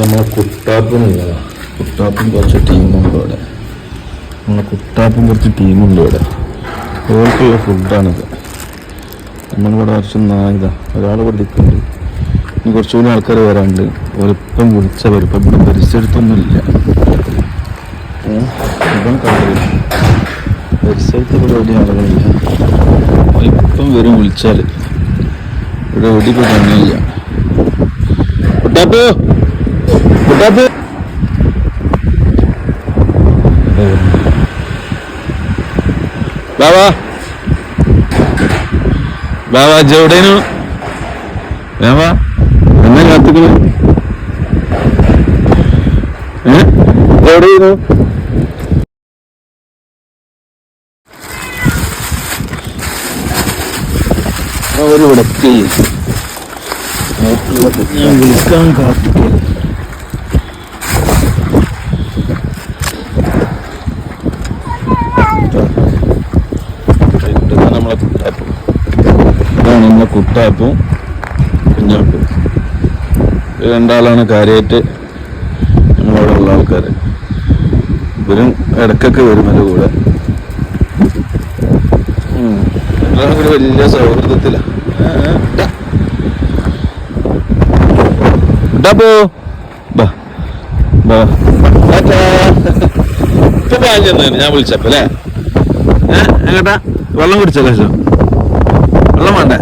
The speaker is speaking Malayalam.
നമ്മളെ കുട്ടാപ്പും കുട്ടാപ്പും കുറച്ച് ടീമുണ്ട് ഇവിടെ. നമ്മളെ കുട്ടാപ്പും കുറച്ച് ടീമുണ്ട് ഇവിടെ. ഓൾക്കുള്ള ഫുഡാണിത്. നമ്മളിവിടെ കുറച്ച് നായതാ ഒരാൾ ഇവിടെ നിൽക്കുന്നുണ്ട് ഇനി കുറച്ചുകൂടി ആൾക്കാർ വരാനുണ്ട്. ഒരിപ്പം വിളിച്ച വരും. ഇപ്പം ഇവിടെ പരിസരത്തൊന്നുമില്ല. ഇപ്പം കണ്ടില്ല പരിസരത്ത് ഇവിടെ എവിടെ ആളുകളില്ല. ഇപ്പം വരും വിളിച്ചാൽ ഇവിടെ എവിടെ ഇപ്പം കണ്ണില്ല കുട്ടാപ്പു! കുട്ടാപ്പു. ബാബാ. ബാബാ ജെവിടേനു ബാബാ എന്നെ കാത്തിക്കണു. എവിടെയായിരുന്നു ഒരു വിടക്ക് ഞാൻ വിളിക്കാൻ കാത്തിക്കുന്നു ഇതാണ് നമ്മളെ കുട്ടാപ്പ് ഇതാണ് നമ്മളെ കുട്ടാപ്പും കുഞ്ഞാപ്പും രണ്ടാളാണ് കാര്യമായിട്ട് നമ്മളവിടെ ഉള്ള ആൾക്കാർ ഇവരും ഇടക്കൊക്കെ വരും എന്റെ കൂടെ. ഉം. വലിയ സൗഹൃദത്തിലാണ് ഡബോ ബാ. ബാ. ഇപ്പൊ ഞാൻ വിളിച്ചപ്പോ അല്ലേ? എങ്ങട്ടാ വെള്ളം കുടിച്ചോ വെള്ളം വേണ്ടേ.